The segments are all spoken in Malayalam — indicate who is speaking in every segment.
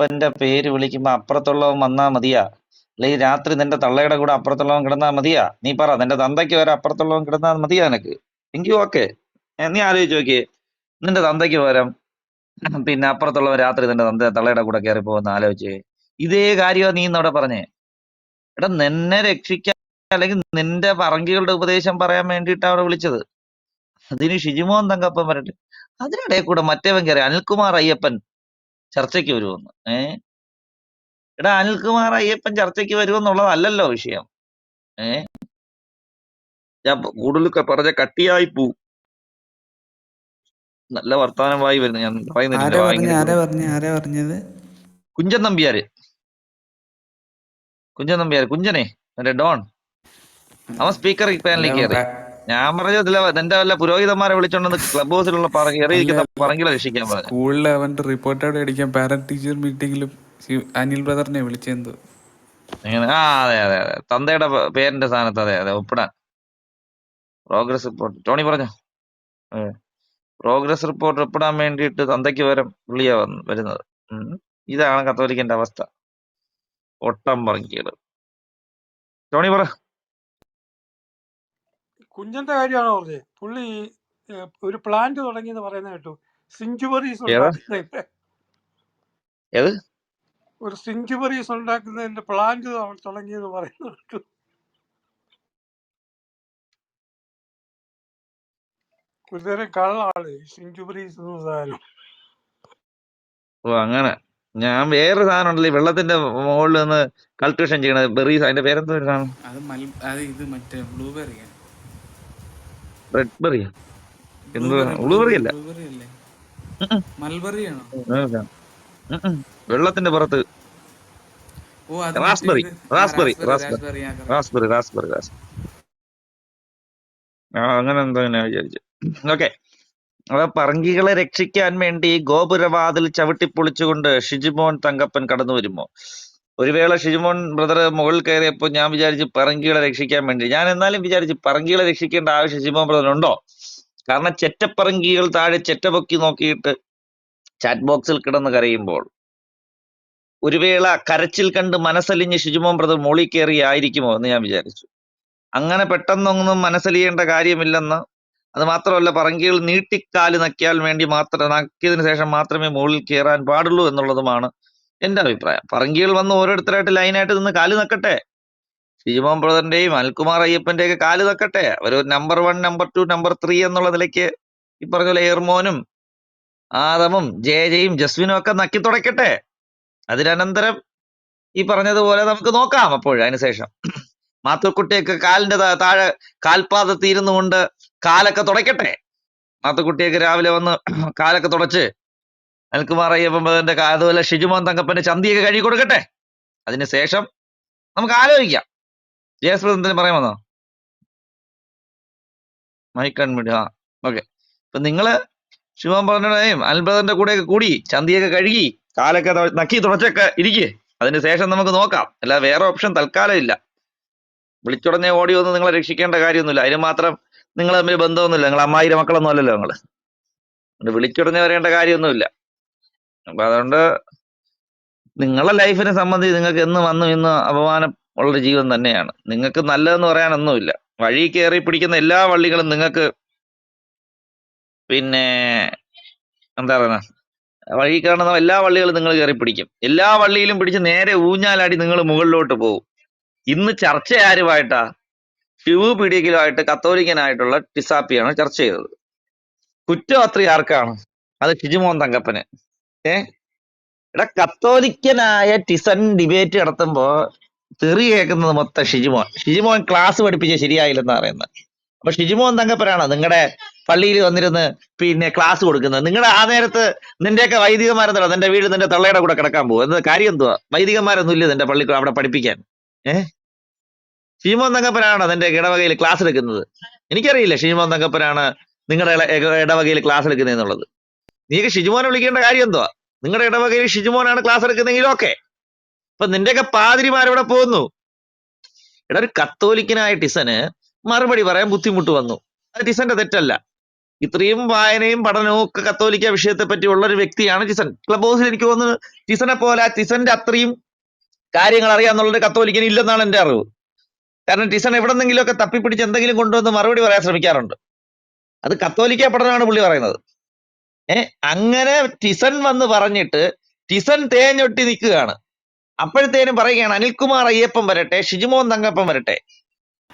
Speaker 1: അയ്യപ്പന്റെ പേര് വിളിക്കുമ്പോ അപ്പുറത്തുള്ളവൻ വന്നാ മതിയാ. അല്ലെങ്കിൽ രാത്രി നിന്റെ തള്ളയുടെ കൂടെ അപ്പുറത്തുള്ളവൻ കിടന്നാ മതിയാ. നീ പറ നിന്റെ തന്തയ്ക്ക് വരെ അപ്പുറത്തുള്ളവൻ കിടന്നാ മതിയാ നിനക്ക്. എങ്കിൽ ഓക്കെ. നീ ആലോചിച്ച് നോക്കിയേ. നിന്റെ തന്തയ്ക്ക് പകരം പിന്നെ അപ്പുറത്തുള്ളവൻ രാത്രി നിന്റെ തന്ത തള്ളയുടെ കൂടെ കയറി പോകുന്ന ആലോചിച്ച് ഇതേ കാര്യമാണ് നീ ഇന്നവിടെ പറഞ്ഞേ. എടാ നിന്നെ രക്ഷിക്കാൻ അല്ലെങ്കിൽ നിന്റെ പറങ്കികളുടെ ഉപദേശം പറയാൻ വേണ്ടിയിട്ടാണ് അവിടെ വിളിച്ചത്. അതിന് ഷിജിമോൻ തങ്കപ്പൻ വരട്ടെ. അതിനിടയിൽ കൂടെ മറ്റേവൻ കയറി അനിൽകുമാർ അയ്യപ്പൻ ചർച്ചയ്ക്ക് വരുമെന്ന്. ഏ? എടാ അനിൽകുമാർ അയ്യപ്പൻ ചർച്ചയ്ക്ക് വരുമെന്നുള്ളതല്ലല്ലോ വിഷയം. ഏ? ഞാൻ കൂടുതൽ ക- പറഞ്ഞ കട്ടിയായി പോ. നല്ല വർത്തമാനമായി വരുന്നു. ഞാൻ പറയുന്നത്
Speaker 2: ആരാ പറഞ്ഞ
Speaker 1: വായിങ്ങനെ
Speaker 2: ആരാ പറഞ്ഞ ആരാ പറഞ്ഞത്?
Speaker 1: കുഞ്ചൻ നമ്പ്യാര്. കുഞ്ചൻ നമ്പ്യാര്. കുഞ്ചനെ ഡോൺ. അവൻ സ്പീക്കർ പാനലിൽ കയറി. ഞാൻ പറഞ്ഞതില്ല നിന്റെ വല്ല പുരോഹിതന്മാരെ വിളിച്ചോണ്ട് ക്ലബ് ഹൗസിലുള്ള എറിയിരിക്കുന്ന പറങ്കിലെ രക്ഷിക്കാൻ
Speaker 2: സ്കൂളിൽ അവന്റെ അവിടെ അടിക്കാൻ പാരന്റ് ടീച്ചർ മീറ്റിംഗിലും അനിൽ ബ്രദറിനെ വിളിച്ചെന്തോ
Speaker 1: ആ അതെ അതെ അതെ. തന്തയുടെ പേരിന്റെ സ്ഥാനത്ത് അതെ അതെ ഒപ്പിടാൻ പ്രോഗ്രസ് റിപ്പോർട്ട് ടോണി പറഞ്ഞോ? പ്രോഗ്രസ് റിപ്പോർട്ട് ഒപ്പിടാൻ വേണ്ടിയിട്ട് തന്തയ്ക്ക് വരം പുള്ളിയാ വന്ന് വരുന്നത്. ഇതാണ് കത്തോലിക്കന്റെ അവസ്ഥ. ഒട്ടം പറങ്കിയത് ടോണി പറ.
Speaker 3: കുഞ്ചന്റെ കാര്യമാണ് പറഞ്ഞത് പുള്ളി ഏഹ്, ഒരു പ്ലാന്റ് തുടങ്ങി എന്ന് പറയുന്നത് കേട്ടു. സിഞ്ചുവറീസ്
Speaker 1: ഏതാ?
Speaker 3: ഉണ്ടാക്കുന്നതിന്റെ
Speaker 1: ഏത്?
Speaker 3: ഒരു സിഞ്ചുവറീസ് ഉണ്ടാക്കുന്നതിന്റെ പ്ലാന്റ് തുടങ്ങിയെന്ന് പറയുന്നത് കേട്ടു. ഒരുതരം കള്ളാണ് സിഞ്ചുവറീസ് എന്ന സാധനം.
Speaker 1: ഓ അങ്ങനെ. ഞാൻ വേറെ സാധനം ഉണ്ടല്ലോ ഈ വെള്ളത്തിന്റെ മുകളിൽ നിന്ന് കൾട്ടിവേഷൻ ചെയ്യണത് ബെറീസ് അതിന്റെ പേരെന്തോ ഒരു സാധനം?
Speaker 2: അത് മൽ അത് ഇത് മറ്റേ ബ്ലൂബെറിയാണ്
Speaker 1: റെഡ് ബെറിയ
Speaker 2: ബ്ലൂബെറി
Speaker 1: അല്ല. വെള്ളത്തിന്റെ പുറത്ത്. Raspberry raspberry
Speaker 2: raspberry
Speaker 1: raspberry
Speaker 2: raspberry
Speaker 1: raspberry raspberry raspberry ആ അങ്ങനെ എന്താ ഞാൻ വിചാരിച്ചു. ഓക്കെ അപ്പൊ പറങ്കികളെ രക്ഷിക്കാൻ വേണ്ടി ഗോപുരവാതിൽ ചവിട്ടിപ്പൊളിച്ചുകൊണ്ട് ഷിജിമോൻ തങ്കപ്പൻ കടന്നു വരുമോ? ഒരു വേള ഷിജുമോൻ ബ്രദർ മുകളിൽ കയറിയപ്പോൾ ഞാൻ വിചാരിച്ച് പറങ്കികളെ രക്ഷിക്കാൻ വേണ്ടി. ഞാൻ എന്നാലും വിചാരിച്ച് പറങ്കികളെ രക്ഷിക്കേണ്ട ആവശ്യം ഷിജുമോൻ ബ്രദറിനുണ്ടോ കാരണം ചെറ്റപ്പറങ്കികൾ താഴെ ചെറ്റപൊക്കി നോക്കിയിട്ട് ചാറ്റ് ബോക്സിൽ കിടന്ന് കരയുമ്പോൾ ഒരു വേള കരച്ചിൽ കണ്ട് മനസ്സലിഞ്ഞ് ഷിജുമോൻ ബ്രദർ മുകളിൽ കയറി ആയിരിക്കുമോ എന്ന് ഞാൻ വിചാരിച്ചു. അങ്ങനെ പെട്ടെന്നൊന്നും മനസ്സലിയേണ്ട കാര്യമില്ലെന്ന്. അത് മാത്രമല്ല പറങ്കികൾ നീട്ടിക്കാൽ നക്കിയാൽ വേണ്ടി മാത്രം നക്കിയതിനു ശേഷം മാത്രമേ മുകളിൽ കയറാൻ പാടുള്ളൂ എന്നുള്ളതുമാണ് എന്റെ അഭിപ്രായം. പറങ്കികൾ വന്ന് ഓരോരുത്തരായിട്ട് ലൈനായിട്ട് നിന്ന് കാൽ നക്കട്ടെ. ഷിജുമോൻ ബ്രദറിന്റെയും അൽകുമാർ അയ്യപ്പന്റെ ഒക്കെ കാൽ നക്കട്ടെ. ഒരു number one number two number three എന്നുള്ള നിലയ്ക്ക് ഈ പറഞ്ഞ പോലെ എയർമോനും ആദമും ജയജയും ജസ്വിനും ഒക്കെ നക്കി തുടയ്ക്കട്ടെ. അതിനനന്തരം ഈ പറഞ്ഞതുപോലെ നമുക്ക് നോക്കാം അപ്പോൾ അതിനുശേഷം. മാത്തുക്കുട്ടിയൊക്കെ കാലിന്റെ താഴെ കാൽപാദത്തിൽ ഇരുന്നു കൊണ്ട് കാലൊക്കെ തുടയ്ക്കട്ടെ. മാത്തുക്കുട്ടിയൊക്കെ രാവിലെ വന്ന് കാലൊക്കെ തുടച്ച് അൽക്കുമാർ അയ്യപ്പന്റെ അതുപോലെ ഷിജുമോൻ തങ്കപ്പന്റെ ചന്തിയൊക്കെ കഴുകി കൊടുക്കട്ടെ? അതിനുശേഷം നമുക്ക് ആലോചിക്കാം. ജയസ്പ്രദത്തിന് പറയാമെന്നോ മൈക്കൺ മീഡിയ ആ ഓക്കെ. ഇപ്പൊ നിങ്ങൾ ശിവം പറഞ്ഞയും അൽബ്രദറിന്റെ കൂടെയൊക്കെ കൂടി ചന്തിയൊക്കെ കഴുകി കാലൊക്കെ നക്കി തുടച്ചൊക്കെ ഇരിക്കേ. അതിന് ശേഷം നമുക്ക് നോക്കാം. അല്ല വേറെ ഓപ്ഷൻ തൽക്കാലം ഇല്ല വിളിച്ചുടനെ ഓടി വന്ന് നിങ്ങളെ രക്ഷിക്കേണ്ട കാര്യമൊന്നുമില്ല. അതിന് മാത്രം നിങ്ങൾ തമ്മിൽ ബന്ധമൊന്നുമില്ല. നിങ്ങൾ അമ്മായിരെ മക്കളൊന്നും അല്ലല്ലോ നിങ്ങൾ. വിളിച്ചുടനെ വരേണ്ട കാര്യമൊന്നുമില്ല. അപ്പൊ അതുകൊണ്ട് നിങ്ങളെ ലൈഫിനെ സംബന്ധിച്ച് നിങ്ങൾക്ക് എന്ന് വന്നു ഇന്ന് അപമാനം ഉള്ള ജീവിതം തന്നെയാണ്. നിങ്ങൾക്ക് നല്ലതെന്ന് പറയാനൊന്നുമില്ല. വഴി കയറി പിടിക്കുന്ന എല്ലാ വള്ളികളും നിങ്ങൾക്ക് പിന്നെ എന്താ പറയുക വഴി കാണുന്ന എല്ലാ വള്ളികളും നിങ്ങൾ കയറി പിടിക്കും. എല്ലാ വള്ളിയിലും പിടിച്ച് നേരെ ഊഞ്ഞാലാടി നിങ്ങൾ മുകളിലോട്ട് പോകും. ഇന്ന് ചർച്ച ആരുമായിട്ടാ ശിവു പീഡിയക്കലുമായിട്ട് കത്തോലിക്കനായിട്ടുള്ള ടിസാപ്പിയാണ് ചർച്ച ചെയ്തത്. കുറ്റപത്രി ആർക്കാണ്? അത് ഷിജുമോൻ തങ്കപ്പന്. ഏ? എടാ കത്തോലിക്കനായ ടിസൺ ഡിബേറ്റ് നടത്തുമ്പോ തെറി കേൾക്കുന്നത് മൊത്തം ഷിജിമോൻ. ഷിജിമോൻ ക്ലാസ് പഠിപ്പിച്ച ശരിയായില്ലെന്ന് പറയുന്നത് അപ്പൊ ഷിജിമോൻ തങ്കപ്പനാണോ നിങ്ങളുടെ പള്ളിയിൽ വന്നിരുന്ന് പിന്നെ ക്ലാസ് കൊടുക്കുന്നത്? നിങ്ങളുടെ ആ നേരത്ത് നിന്റെയൊക്കെ വൈദികന്മാരെന്താ നിന്റെ വീട് നിന്റെ തള്ളയുടെ കൂടെ കിടക്കാൻ പോകും? എന്താ കാര്യം എന്തുവാ? വൈദികന്മാരൊന്നും ഇല്ല നിന്റെ പള്ളി അവിടെ പഠിപ്പിക്കാൻ? ഏഹ് ഷിജിമോൻ തങ്കപ്പനാണ് നിന്റെ ഇടവകയിൽ ക്ലാസ് എടുക്കുന്നത്? എനിക്കറിയില്ല ഷിജിമോൻ തങ്കപ്പനാണ് നിങ്ങളുടെ ഇടവകയിൽ ക്ലാസ് എടുക്കുന്നത് എന്നുള്ളത് നീക്ക് ഷിജുമോനെ വിളിക്കേണ്ട കാര്യം എന്തുവാ? നിങ്ങളുടെ ഇടവകയിൽ ഷിജുമോനാണ് ക്ലാസ് എടുക്കുന്നെങ്കിൽ ഓക്കെ അപ്പൊ നിന്റെയൊക്കെ പാതിരിമാരവിടെ പോകുന്നു? എടാ ഒരു കത്തോലിക്കനായ ടിസന് മറുപടി പറയാൻ ബുദ്ധിമുട്ട് വന്നു. അത് ടിസന്റെ തെറ്റല്ല. ഇത്രയും വായനയും പഠനവും ഒക്കെ കത്തോലിക്ക വിഷയത്തെ പറ്റിയുള്ള ഒരു വ്യക്തിയാണ് ടിസൻ. ക്ലബ് ഹൗസിൽ എനിക്ക് തോന്നുന്നു ടിസനെ പോലെ ടിസന്റെ അത്രയും കാര്യങ്ങൾ അറിയാന്നുള്ളൊരു കത്തോലിക്കന് ഇല്ലെന്നാണ് എന്റെ അറിവ്. കാരണം ടിസൺ എവിടെന്നെങ്കിലും ഒക്കെ തപ്പിപ്പിടിച്ച് എന്തെങ്കിലും കൊണ്ടുവന്ന് മറുപടി പറയാൻ ശ്രമിക്കാറുണ്ട്. അത് കത്തോലിക്ക പഠനമാണ് പുള്ളി പറയുന്നത്. ഏ അങ്ങനെ ടിസൺ വന്ന് പറഞ്ഞിട്ട് ടിസൺ തേഞ്ഞൊട്ടി നിൽക്കുകയാണ്. അപ്പോഴത്തേനും പറയുകയാണ് അനിൽകുമാർ അയ്യപ്പൻ വരട്ടെ ഷിജുമോൻ തങ്കപ്പൻ വരട്ടെ.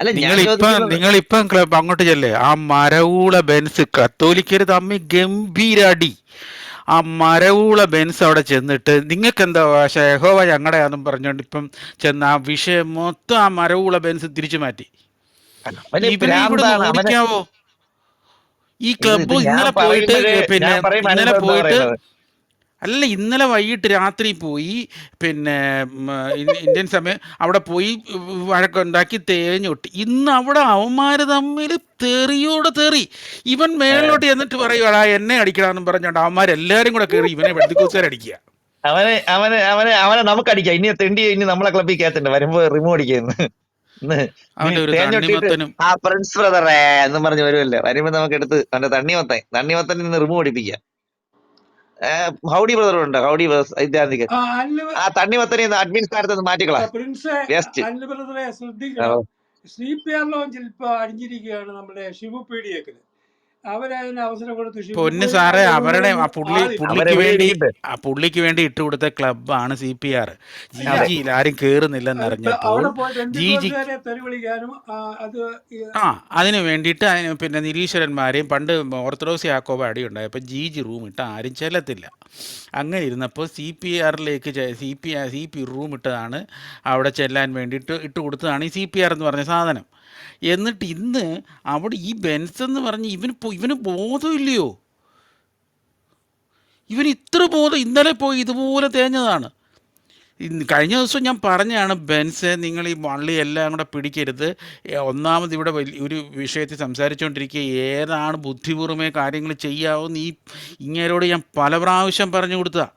Speaker 1: അല്ല
Speaker 4: നിങ്ങളിപ്പം
Speaker 1: ചോദിക്കുന്നത്
Speaker 4: നിങ്ങളിപ്പം ക്ലബ് അങ്ങോട്ട് ചെല്ലേ. ആ മരവൂള ബെൻസ് കത്തോലിക്കര് തമ്മിൽ ഗംഭീരടി ആ മരവൂള ബെൻസ് അവിടെ ചെന്നിട്ട് നിങ്ങൾക്ക് എന്താ ഭാഷ യഹോവ ഞങ്ങളുടെയാന്നും പറഞ്ഞുകൊണ്ട് ഇപ്പം ചെന്ന് ആ വിഷയം മൊത്തം ആ മരവൂള ബെൻസ് തിരിച്ചു മാറ്റി. ഇവനെ ഇവിടെ ഓടിക്കാവോ? ഈ ക്ലബ് ഇന്നലെ പോയിട്ട് പിന്നെ ഇന്നലെ പോയിട്ട് അല്ല ഇന്നലെ വൈകിട്ട് രാത്രി പോയി പിന്നെ ഇന്ത്യൻ സമയം അവിടെ പോയി വഴക്കുണ്ടാക്കി തേഞ്ഞൊട്ടി. ഇന്ന് അവിടെ അവന്മാര് തമ്മിൽ തെറിയോടെ തെറി. ഇവൻ മേളിലോട്ട് എന്നിട്ട് പറയുവാടാ എന്നെ അടിക്കണമെന്നും പറഞ്ഞോണ്ട് അവന്മാരെല്ലാരും കൂടെ കയറി ഇവനെ വെട്ടിക്കൂച്ചാരടിക്കുക അടിക്കുക.
Speaker 1: അവനെ അവനെ അവനെ അവനെ നമുക്ക് അടിക്കാം ഇനി തെണ്ടി ഇനി നമ്മളെ ക്ലബിൽ കയറ്റണ്ട വരുമ്പോ റിമൂവ് അടിക്കുന്നു. ആ പ്രിൻസ് ബ്രദറേ എന്നും പറഞ്ഞ് വരുമല്ലോ വരുമ്പോ നമുക്ക് എടുത്ത് അവന്റെ തണ്ണിമത്തൻ തണ്ണിമത്തൻ നിന്ന് റിമൂവ് അടിപ്പിക്കാം ഹൗഡി ബ്രദർ ഉണ്ടോ? ഹൗഡി ബ്രദർ സൈദ്ധാന്തികൻ
Speaker 3: ആ
Speaker 1: തണ്ണിമത്തനെ ഒന്ന് അഡ്മിൻ സ്ഥാനത്ത് നിന്ന് മാറ്റിക്കളാ.
Speaker 3: പ്രിൻസ്
Speaker 1: വേസ്റ്റ്
Speaker 3: അനിൽ ബ്രദറെ ശ്രദ്ധിക്കണം. സി പി ആർ ലോഞ്ചിൽ ഇപ്പൊ അടിഞ്ഞിരിക്കുകയാണ് നമ്മുടെ ഷിബു
Speaker 4: പൊന്ന് സാറേ അവരുടെ ആ പുള്ളി. പുള്ളിക്ക് വേണ്ടി ആ പുള്ളിക്ക് വേണ്ടി ഇട്ടുകൊടുത്ത ക്ലബ്ബാണ് സി പി ആർ.
Speaker 3: ഇല്ല.
Speaker 4: ജിജിയിൽ ആരും കേറുന്നില്ലെന്ന്
Speaker 3: ഇപ്പൊ
Speaker 4: അറിഞ്ഞപ്പോൾ
Speaker 3: അവിടെ
Speaker 4: ജിജി
Speaker 3: തെറി വിളിക്കാനും ആ,
Speaker 4: അതിന് വേണ്ടിയിട്ട് അതിന് പിന്നെ നിരീശ്വരന്മാരെയും പണ്ട് ഓർത്തഡോക്സ് യാക്കോബ അടിയുണ്ടായപ്പോൾ ജി ജി റൂം ഇട്ട് ആരും ചെല്ലത്തില്ല. അങ്ങനെ ഇരുന്നപ്പോൾ സി പി ആറിലേക്ക് C P C P room ഇട്ടതാണ് അവിടെ ചെല്ലാൻ വേണ്ടിയിട്ട് ഇട്ട് കൊടുത്തതാണ് ഈ സി പി ആർ എന്ന് പറഞ്ഞ സാധനം. എന്നിട്ട് ഇന്ന് അവിടെ ഈ ബെൻസ് എന്ന് പറഞ്ഞ് ഇവന് ഇവന് ബോധമില്ലയോ? ഇവൻ ഇത്ര ബോധം ഇന്നലെ പോയി ഇതുപോലെ തേഞ്ഞതാണ്. കഴിഞ്ഞ ദിവസം ഞാൻ പറഞ്ഞാണ് ബെൻസ് നിങ്ങൾ ഈ വള്ളി എല്ലാം കൂടെ പിടിക്കരുത്. ഒന്നാമത് ഇവിടെ ഒരു വിഷയത്തിൽ സംസാരിച്ചുകൊണ്ടിരിക്കുക ഏതാണ് ബുദ്ധിപൂർവമേ കാര്യങ്ങൾ ചെയ്യാവോ നീ ഇങ്ങേരോട് ഞാൻ പല പ്രാവശ്യം പറഞ്ഞു കൊടുത്തതാ.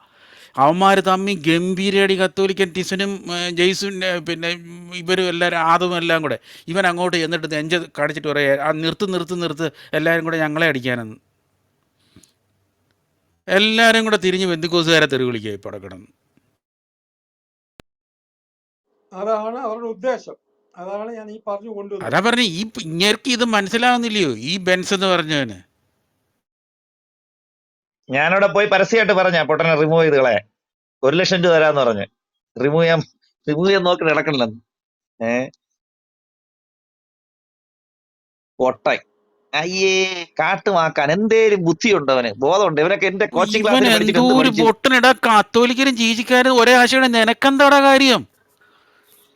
Speaker 4: അവന്മാർ തമ്മി ഗംഭീരടി കത്തോലിക്കൻ ടിസനും ഏ, പിന്നെ ഇവരും എല്ലാവരും ആദവും എല്ലാം കൂടെ. ഇവൻ അങ്ങോട്ട് എന്നിട്ട് നെഞ്ച് കടിച്ചിട്ട് പറയുക ആ നിർത്ത് നിർത്ത് നിർത്ത്. എല്ലാവരും കൂടെ ഞങ്ങളെ അടിക്കാനെന്ന്. എല്ലാവരും കൂടെ തിരിഞ്ഞ് ബന്ധുക്കോസുകാരെ തെറി വിളിക്കുക ഇപ്പോൾ അടക്കണം കിടന്ന്
Speaker 3: അതാണ് അവരുടെ ഉദ്ദേശം. അതാണ് ഞാൻ ഈ പറഞ്ഞു കൊണ്ടുവന്നത്.
Speaker 4: അതാ പറഞ്ഞു ഈ ഇങ്ങനെ ഇങ്ങേർക്ക് ഇത് മനസ്സിലാവുന്നില്ലയോ? ഈ ബെൻസ് എന്ന് പറഞ്ഞവന്.
Speaker 1: ഞാനവിടെ പോയി പരസ്യമായിട്ട് പറഞ്ഞ പൊട്ടനെ റിമൂവ് ചെയ്ത് കളയാൻ. ഒരു ലക്ഷം രൂപ തരാന്ന് പറഞ്ഞ്. റിമൂവ് ചെയ്യാൻ റിമൂവ് ചെയ്യാൻ നോക്കി നടക്കണില്ലെന്ന് ഏ? പൊട്ടായി അയ്യേ കാട്ടുമാക്കാൻ എന്തേലും ബുദ്ധിയുണ്ടോ അവന്? ബോധമുണ്ട്? ഇവനൊക്കെ എന്റെ കോച്ചിങ് ക്ലാസ്സിൽ
Speaker 4: ഒരു പൊട്ടനിടാ കാത്തോലിക്കരും ജീജിക്കാരും ഒരേ ആശയുടെ നിനക്കെന്താടാ കാര്യം?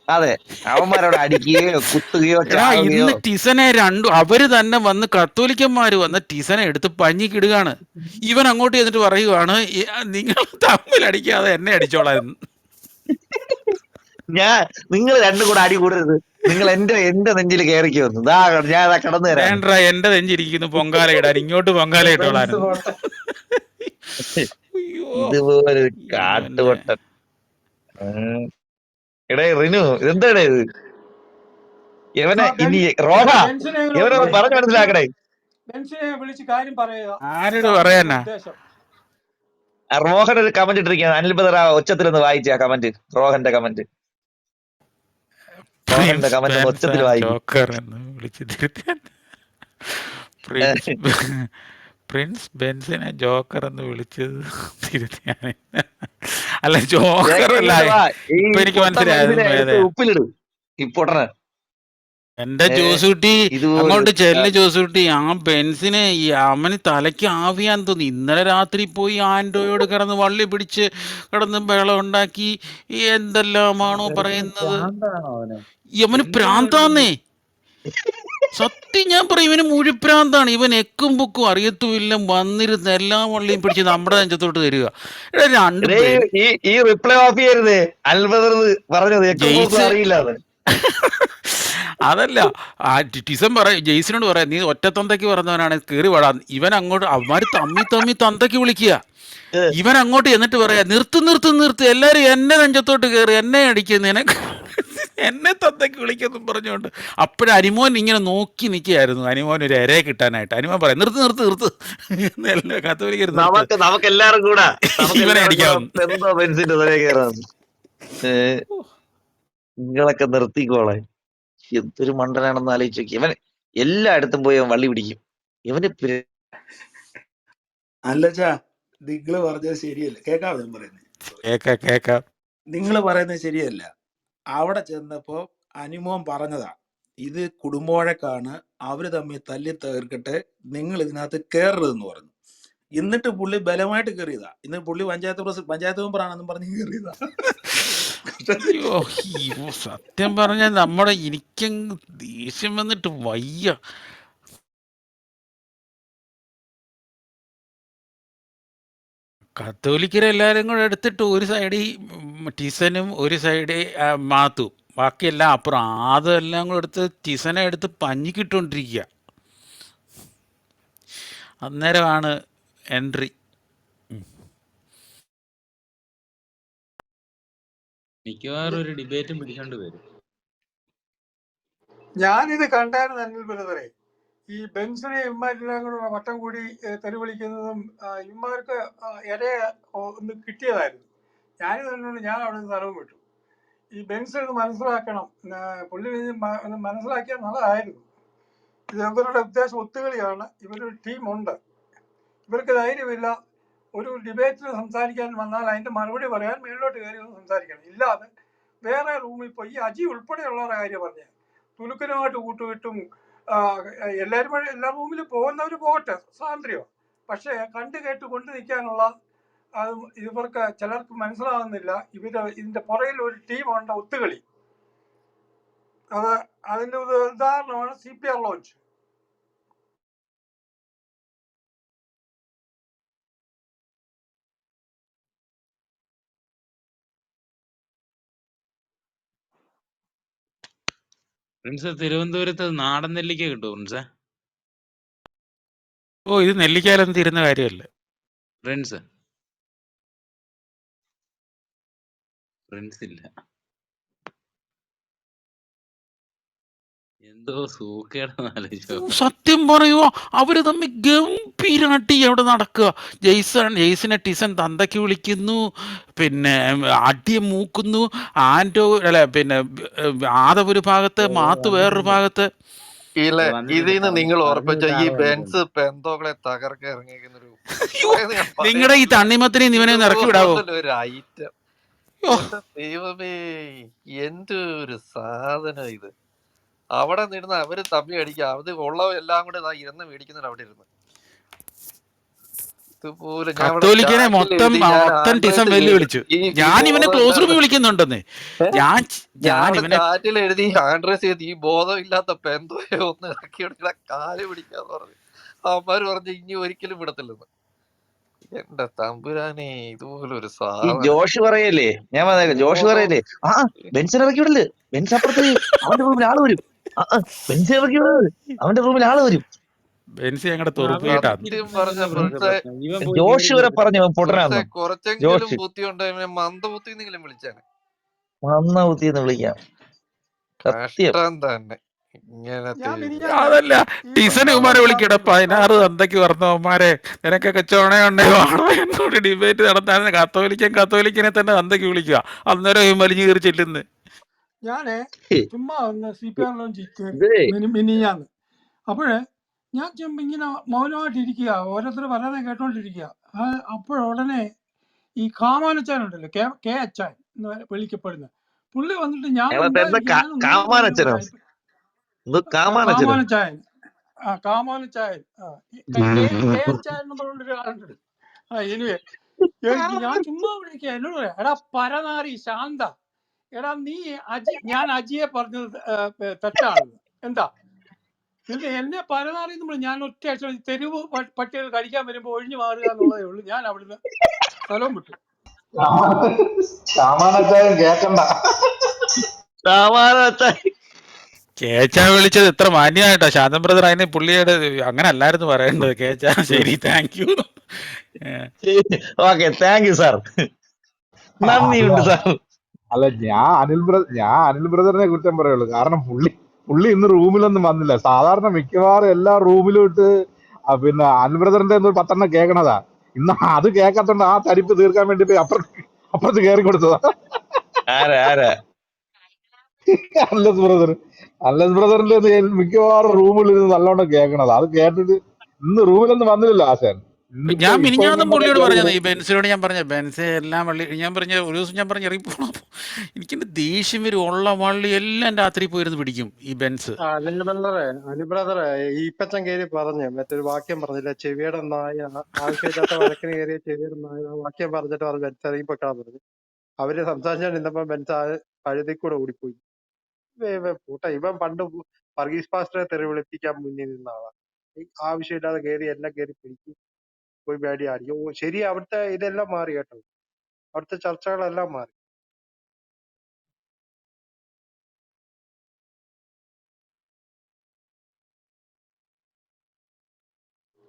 Speaker 1: അതെ. അവന്മാരോട് അടിക്കുകയോ കുത്തുകയോ
Speaker 4: ഇന്ന് ടിസനെ രണ്ടു അവർ തന്നെ വന്ന് കത്തോലിക്കന്മാര് വന്ന് ടിസനെ എടുത്ത് പഞ്ഞിക്കിടുകയാണ്. ഇവൻ അങ്ങോട്ട് ചെന്നിട്ട് പറയുകയാണ് നിങ്ങൾ തമ്മിൽ അടിക്കാതെ എന്നെ അടിച്ചോളാം
Speaker 1: ഞാൻ നിങ്ങൾ രണ്ടും കൂടെ അടി കൂടരുത്. നിങ്ങൾ എന്റെ എന്റെ നെഞ്ചിൽ കയറിക്ക് വന്നു ദാ ഞാൻ കടന്നു തരാം.
Speaker 4: വേണ്ട എന്റെ നെഞ്ചിരിക്കുന്നു പൊങ്കാല ഇടാൻ ഇങ്ങോട്ട് പൊങ്കാല ഇട്ടോളായിരുന്നു അയ്യോ.
Speaker 1: ഇതുപോലെ കാട്ടുകൊട്ടൻ. എടേ റിനു ഇതെന്താടേ ഇത്? ഇവനെ ഇനി റോഹ
Speaker 3: എവനെ
Speaker 1: ഇവനെ പറഞ്ഞു
Speaker 3: ബെൻസിനെ വിളിച്ച് കാര്യം പറയുക.
Speaker 4: ആരോട് പറയാനാ?
Speaker 3: ഉദ്ദേശം.
Speaker 1: റോഹൻ ഒരു കമന്റ് ഇട്ടിരിക്കുകയാണ്. അനിൽ ബദർ ആ ഒച്ചത്തിൽ ഒന്ന് വായിച്ച ആ കമന്റ് റോഹന്റെ കമന്റ് റോഹന്റെ കമന്റ് ഒച്ചത്തിൽ വായിക്കും.
Speaker 4: ജോക്കർ എന്ന് വിളിച്ച് തിരുത്താൻ പ്രിൻസ് ബെൻസിനെ ജോക്കർ എന്ന് വിളിച്ചത് തിരുത്തിയാണ്. അല്ല ജോക്കർ അല്ല ഇപ്പൊ എനിക്ക് മനസ്സിലായി എന്റെ
Speaker 1: ജോസ്
Speaker 4: ജോസൂട്ടി അങ്ങോട്ട് ചെല്ല് ജോസൂട്ടി ആ ബെൻസിനെ ഈ അവന് തലയ്ക്ക് ആവിയാൻ തോന്നി. ഇന്നലെ രാത്രി പോയി ആൻഡോയോട് കിടന്ന് വള്ളി പിടിച്ച് കിടന്ന് ബഹളം ഉണ്ടാക്കി. എന്തെല്ലാമാണോ പറയുന്നത്? ഇവന് പ്രാന്താന്നേ? സത്യം ഞാൻ പറയും ഇവന് മുഴിപ്രാന്താണ്. ഇവൻ എക്കും ബുക്കും അറിയത്തുമില്ല. വന്നിരുന്ന എല്ലാ വള്ളിയും പിടിച്ച് നമ്മുടെ നെഞ്ചത്തോട്ട് തരിക. രണ്ട്
Speaker 1: ഈ റിപ്ലൈ ഓഫ് ചെയ്യരുത്. പറഞ്ഞത്. അറിയില്ല അത്
Speaker 4: അതല്ല. ആ ടിസൻ പറ ജെയ്സിനോട് പറയാം നീ ഒറ്റത്തന്തയ്ക്ക് പറഞ്ഞവനാണ്. കയറി വാടാ. ഇവൻ അങ്ങോട്ട് അവന്മാര് തമ്മി തമ്മി തന്തയ്ക്ക് വിളിക്കുക. ഇവൻ അങ്ങോട്ട് എന്നിട്ട് പറയാ നിർത്ത് നിർത്ത് നിർത്ത്. എല്ലാരും എന്നെ നെഞ്ചത്തോട്ട് കയറി എന്നെ അടിക്കുന്നതിനെ എന്നെ തന്തയ്ക്ക് വിളിക്കുന്നു പറഞ്ഞുകൊണ്ട് അപ്പോഴും അനിമോൻ ഇങ്ങനെ നോക്കി നിൽക്കുകയായിരുന്നു. അനിമോൻ ഒരു ഇരയെ കിട്ടാനായിട്ട്. അനിമോൻ പറയാം നിർത്ത് നിർത്ത് നിർത്ത്. എന്നല്ല കത്തോലിക്കരുത് നിർത്ത്
Speaker 1: നമുക്ക് നമുക്ക് എല്ലാവർക്കും കൂടെ
Speaker 4: ഇവനെ അടിക്കാം.
Speaker 1: നിങ്ങളൊക്കെ നിർത്തിക്കോളെ എന്തൊരു മണ്ടനാണെന്ന് ആലോചിച്ച് നോക്കി. ഇവൻ എല്ലായിടത്തും പോയി അവൻ വള്ളി പിടിക്കും. ഇവന് പി-
Speaker 5: അല്ലച്ചാ നിങ്ങൾ പറഞ്ഞത് ശരിയല്ല. കേക്കാവോ ഞാൻ പറയുന്നത്?
Speaker 4: കേക്കാം കേക്കാം.
Speaker 5: നിങ്ങൾ പറയുന്നത് ശരിയല്ല. അവിടെ ചെന്നപ്പോ അനുമോൻ പറഞ്ഞതാ ഇത് കുടുംബോഴക്കാണ് അവർ തമ്മിൽ തല്ലി തീർക്കട്ടെ നിങ്ങൾ ഇതിനകത്ത് കയറരുതെന്ന് പറഞ്ഞു. എന്നിട്ട് പുള്ളി ബലമായിട്ട് കയറിയതാ ഇന്ന് പുള്ളി പഞ്ചായത്ത് പ്രസിഡന്റ് പഞ്ചായത്ത് മെമ്പറാണെന്നും പറഞ്ഞ് കയറിയതാ
Speaker 4: സത്യം പറഞ്ഞാൽ നമ്മുടെ എനിക്കങ്ങ് ദേഷ്യം വന്നിട്ട് വയ്യ. കത്തോലിക്കരെല്ലാരും കൂടെ എടുത്തിട്ട് ഒരു സൈഡിൽ ടിസനും ഒരു സൈഡ് മാത്തും. ബാക്കിയെല്ലാം അപ്പുറം. അതെല്ലാം കൂടെ എടുത്ത് ടിസനെ എടുത്ത് പഞ്ഞിക്കിട്ടുകൊണ്ടിരിക്കുക അന്നേരമാണ് എൻട്രി.
Speaker 6: മിക്കവാറും ഒരു ഡിബേറ്റും പിടിച്ചോണ്ട് വരും.
Speaker 3: ഞാനിത് കണ്ടായിരുന്നു അനിൽ ബ്രദറെ. ഈ ബെൻസിനെ ഇമ്മാരെല്ലാം കൂടെ വട്ടം കൂടി തെരുവിളിക്കുന്നതും തെറി വിളിക്കുന്നതും ഇമ്മാർക്ക് ഇടയെ ഇരയെ ഒന്ന് കിട്ടിയതായിരുന്നു. ഞാനിത് കണ്ടുകൊണ്ട് ഞാൻ അവിടെ നിന്ന് സ്ഥലവും വിട്ടു. ഈ ബെൻസ് മനസ്സിലാക്കണം. പുള്ളി മനസ്സിലാക്കിയാൽ നല്ലതായിരുന്നു. ഇത് ഇവരുടെ ഉദ്ദേശം ഒത്തുകളിയാണ്. ഇവരൊരു ടീമുണ്ട്. ഇവർക്ക് ധൈര്യമില്ല. ഒരു ഡിബേറ്റിൽ സംസാരിക്കാൻ വന്നാൽ അതിന്റെ മറുപടി പറയാൻ മേളിലോട്ട് കയറി ഒന്ന് സംസാരിക്കണം. ഇല്ലാതെ വേറെ റൂമിൽ പോയി അജി ഉൾപ്പെടെയുള്ളവരുടെ കാര്യം പറഞ്ഞു തുലുക്കനുമായിട്ട് കൂട്ടുകിട്ടും എല്ലാവരും എല്ലാ റൂമിലും പോകുന്നവർ പോകട്ടെ. സ്വാതന്ത്ര്യം പക്ഷേ കണ്ടു കേട്ട് കൊണ്ട് നിൽക്കാനുള്ള അത് ഇവർക്ക് ചിലർക്ക് മനസ്സിലാകുന്നില്ല ഇവർ ഇതിന്റെ പുറകിൽ ഒരു ടീമുണ്ട് ഒത്തുകളി. അത് അതിന്റെ ഒരു ഉദാഹരണമാണ് C P R launch
Speaker 6: prince തിരുവനന്തപുരത്ത് നാടൻ നെല്ലിക്ക കിട്ടുമോ പ്രിൻസ്?
Speaker 4: ഓ ഇത് നെല്ലിക്കാലൊന്നും തീരുന്ന കാര്യമല്ല.
Speaker 6: പ്രിൻസ് പ്രിൻസ് ഇല്ല. എന്തോ
Speaker 4: സത്യം പറയുവോ? അവർ തമ്മിൽ ഗംഭീരാട്ടി അവിടെ നടക്കുക? ജെയ്സൺ ജെയ്സിനെ ടിസൺ തന്തയ്ക്ക് വിളിക്കുന്നു പിന്നെ അടിയെ മൂക്കുന്നു ആൻഡോ അല്ലെ പിന്നെ ആദവ് ഒരു ഭാഗത്ത് മാത്തു വേറൊരു ഭാഗത്ത്.
Speaker 7: നിങ്ങൾ ഓർപ്പിച്ച ഈ ബെൻസ് പെന്തോകളെ തകർക്ക ഇറങ്ങിയിരിക്കുന്നൊരു
Speaker 4: നിങ്ങളുടെ ഈ തണ്ണിമത്തിനെ ഇവനെ ഒന്ന് ഇറക്കി വിടാവോ?
Speaker 7: ഒരു ഐറ്റം
Speaker 4: യ്യോ.
Speaker 7: ദൈവമേ എന്റെ ഒരു സാധനം ഇത്. അവിടെ നിന്ന് അവർ തമ്മി അടിക്കുക. അത് ഉള്ള എല്ലാം കൂടെ ദാ ഇരുന്ന് മേടിക്കുന്നുണ്ട് അവിടെ ഇരുന്ന്. ഇതുപോലെ ഞാൻ ഇവിടെ
Speaker 4: കത്തോലിക്കനെ മൊത്തം
Speaker 7: ഞാൻ
Speaker 4: വെല്ലുവിളിച്ചു
Speaker 7: ഈ
Speaker 4: ഞാൻ ഇവനെ
Speaker 7: ബോധം
Speaker 4: ക്ലോസ് റൂമിൽ
Speaker 7: ഇല്ലാത്ത-
Speaker 4: വിളിക്കുന്നുണ്ടെന്ന്. ഞാൻ ഞാൻ
Speaker 7: ഞാൻ
Speaker 4: ഇവനെ
Speaker 7: ചാറ്റിൽ എഴുതി ആൻഡ്രസ് ചെയ്ത് ഈ ബോധമില്ലാത്ത പെന്തോയെ ഒന്ന് ഇറക്കി കാൽ പിടിക്കാന്ന് പറഞ്ഞു. അവന്മാര് പറഞ്ഞു ഇനി ഒരിക്കലും വിടത്തില്ലെന്ന്. എന്റെ തമ്പുരാനെ ഇതുപോലെ ഒരു
Speaker 1: ഈ
Speaker 7: സാധനം.
Speaker 1: ജോഷ് പറയല്ലേ? ഞാൻ പറഞ്ഞേക്കാം ജോഷ് പറയല്ലേ? ആ ബെൻസിനെ ഇറക്കി വിടൽ ബെൻസ് അപ്പുറത്ത് അവന്റെ റൂമിൽ ആൾ വരും. ആ ആ, ബെൻസിനെ ഇറക്കി വിടൽ അവന്റെ റൂമിൽ ആൾ വരും.
Speaker 4: ബെൻസി ഞങ്ങളുടെ തുറപ്പിട്ടാണ്
Speaker 7: സത്യം പറഞ്ഞ ഫ്രണ്ട്സെ
Speaker 1: ജോഷ് വരെ പറഞ്ഞു അവൻ
Speaker 7: ഫ്രണ്ട്സെ കുറച്ചെങ്കിലും
Speaker 1: ജോഷ്.
Speaker 7: ബുദ്ധി ഉണ്ടായി മന്ദബുദ്ധി എന്നെങ്കിലും വിളിച്ചാണ്
Speaker 1: നന്ന കുത്തിയെന്ന് വിളിക്കാം. സത്യം
Speaker 7: കഷ്ടം തന്നെ.
Speaker 4: അതല്ല
Speaker 3: ഈ
Speaker 4: ഉമാരെ വിളിക്കട പതിനാറ് തന്തയ്ക്ക് വർണവന്മാരെ നിനക്കൊക്കെ ചോണയുണ്ടേ വാണോ? എന്നോട് ഡിബേറ്റ് നടത്താൻ കത്തോലിക്കൻ കത്തോലിക്കനെ തന്നെ തന്തയ്ക്ക് വിളിക്കുക. അന്നേരം വലിഞ്ഞു കയറി ചെല്ലുന്നു.
Speaker 3: ഞാനേ ചുമ്മാ ഒന്ന് സി പി
Speaker 1: ആറിലും
Speaker 3: മിനിഞ്ഞാന്ന്. അപ്പോഴേ ഞാൻ ചുമ്മാ ഇങ്ങനെ മൗനമായിട്ടിരിക്കുക ഓരോരുത്തർ പറയുന്നത് കേട്ടോണ്ടിരിക്കുക. അപ്പോഴുടനെ ഈ കാമാനച്ചാനുണ്ടല്ലോ കെ കെ അച്ചാൻ എന്ന് വിളിക്കപ്പെടുന്ന. പുള്ളി വന്നിട്ട് ഞാൻ
Speaker 1: കാമാനച്ചനും
Speaker 3: കാമാനച്ചായൻ ആ കാമാനച്ചായൻ ആ ഈ കെ കെ അച്ചായൻ എന്ന് പറഞ്ഞൊരു ആളുണ്ട്. ആ എനിവേ ഞാൻ ചുമ്മാ വിളിക്കുക എന്നോട് പറയാം എടാ പരനാറി ശാന്ത. എടാ നീ അജി ഞാൻ അജിയെ പറഞ്ഞത് ഏ, എന്താ? എന്നിട്ട് എന്നെ പരനാറി നമ്മൾ ഞാൻ ഒറ്റ തെരുവ് പട്ടികൾ കഴിക്കാൻ വരുമ്പോ ഒഴിഞ്ഞു മാറുക എന്നുള്ളതേ ഉള്ളൂ. ഞാൻ അവിടുന്ന് സ്ഥലം വിട്ടു.
Speaker 8: കേക്കണ്ട.
Speaker 4: കേച്ച വിളിച്ചത് ഇത്ര മാന്യമായിട്ടാ. ശാന്തം ബ്രദർ അതിന് പുള്ളിയുടെ അങ്ങനെ അല്ലായിരുന്നു പറയേണ്ടത്. കേച്ച ശരി thank you
Speaker 1: okay thank you sir നന്ദിയുണ്ട് സാർ
Speaker 8: അല്ല ഞാൻ അനിൽ ബ്രദർ ഞാൻ അനിൽ ബ്രദറിനെ കുറ്റം പറയുള്ളൂ. കാരണം പുള്ളി പുള്ളി ഇന്ന് റൂമിലൊന്നും വന്നില്ല. സാധാരണ മിക്കവാറും എല്ലാ റൂമിലും ഇട്ട് പിന്നെ അനിൽ ബ്രദറിന്റെ ഒരു പത്തെണ്ണം കേൾക്കണതാ ഇന്ന് അത് കേൾക്കാത്തോണ്ട് ആ തരിപ്പ് തീർക്കാൻ വേണ്ടി പോയി അപ്പുറത്ത് അപ്പുറത്ത് കേറി കൊടുത്തതാ.
Speaker 1: ആരാ ആരാ?
Speaker 8: അല്ലസ് ബ്രദർ. അല്ലസ് ബ്രദറിന്റെ മിക്കവാറും റൂമിൽ ഇരുന്ന് നല്ലോണം കേൾക്കണത്. അത് കേട്ടിട്ട് ഇന്ന് റൂമിലൊന്നും വന്നില്ലല്ലോ ആശാൻ.
Speaker 4: ഞാൻ മിനിഞ്ഞാന്നും പുള്ളിയോട് പറഞ്ഞത് ഈ ബെൻസിനോട് ഞാൻ പറഞ്ഞ ബെൻസ് എല്ലാം വള്ളി ഞാൻ പറഞ്ഞ ഒരു ദിവസം ഞാൻ പറഞ്ഞ ഇറങ്ങിപ്പോണം. എനിക്ക് ദേഷ്യം വരും. ഉള്ള വള്ളി എല്ലാം രാത്രി പോയിരുന്ന് പിടിക്കും ഈ ബെൻസ്.
Speaker 9: ബ്രദറെ ബ്രദറെ കയറി പറഞ്ഞു മറ്റൊരു വാക്യം പറഞ്ഞില്ല ചെവിയുടെ നായ ആവശ്യമില്ലാത്ത വഴക്കിന് കയറിയ ചെവിയുടെ നായ വാക്യം പറഞ്ഞിട്ട് പറഞ്ഞു ബെൻസ് ഇറങ്ങിപ്പോക്കാൻ പറഞ്ഞു അവർ സംസാരിച്ചോണ്ടിരുന്നപ്പോ ബെൻസ് ആ പഴുതി കൂടെ ഓടിപ്പോയി. പൂട്ട. ഇവൻ പണ്ട് വർഗീസ് പാസ്റ്ററെ തെറി വിളിപ്പിക്കാൻ മുന്നിൽ നിന്ന ആളാ. ആവശ്യമില്ലാതെ കയറി എല്ലാം കയറി പിടിക്കും പോയി പേടി ആടിക്കും ഓ ശരി അവിടുത്തെ ഇതെല്ലാം മാറി കേട്ടോ. അവിടുത്തെ ചർച്ചകളെല്ലാം മാറി.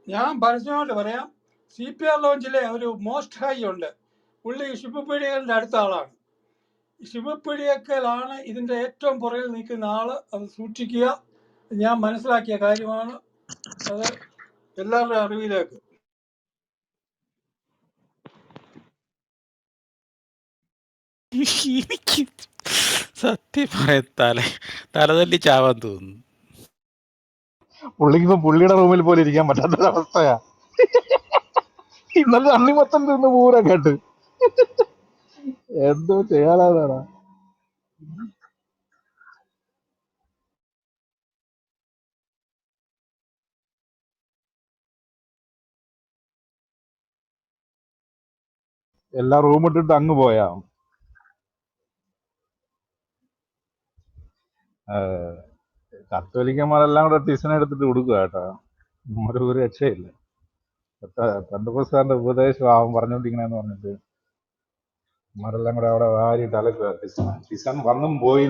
Speaker 3: ഞാൻ പരസ്യമായിട്ട് പറയാം. സി പി ആർ ലോഞ്ചിലെ ഒരു മോസ്റ്റ് ഹൈ ഉണ്ട്. പുള്ളി ശിവപീഡികന്റെ അടുത്ത ആളാണ്. ശിവപീഡിയക്കലാണ് ഇതിന്റെ ഏറ്റവും പുറകിൽ നിൽക്കുന്ന ആൾ. അത് സൂക്ഷിക്കുക. ഞാൻ മനസ്സിലാക്കിയ കാര്യമാണ്. അത് എല്ലാവരുടെ അറിവിലേക്ക്.
Speaker 4: എനിക്ക് സത്യം പറയാ തല തലതല്ലി ചാവാൻ തോന്നുന്നു.
Speaker 8: പുള്ളിക്ക് ഇപ്പൊ പുള്ളിയുടെ റൂമിൽ പോലും ഇരിക്കാൻ പറ്റാത്ത അവസ്ഥയാ ഇന്നലെ അണ്ണി മൊത്തം തിന്ന് പൂരം കേട്ട്. എന്തോ ചെയ്യാനാണ് എല്ലാ റൂം ഇട്ടിട്ട് അങ്ങ് പോയാ. കത്തോലിക്കന്മാരെല്ലാം കൂടെ ടിസൺ എടുത്തിട്ട് കൊടുക്കുക കേട്ടോ. ഒരു രക്ഷയില്ല. പെന്തക്കോസ്തുകാരന്റെ ഉപദേശം ആവും പറഞ്ഞോണ്ടിങ്ങനെ പറഞ്ഞിട്ട്. ഇവന്മാരെല്ലാം കൂടെ അവിടെ വാരിട്ട് അലക്കുക ടിസൺ ടിസൺ വന്നും പോയി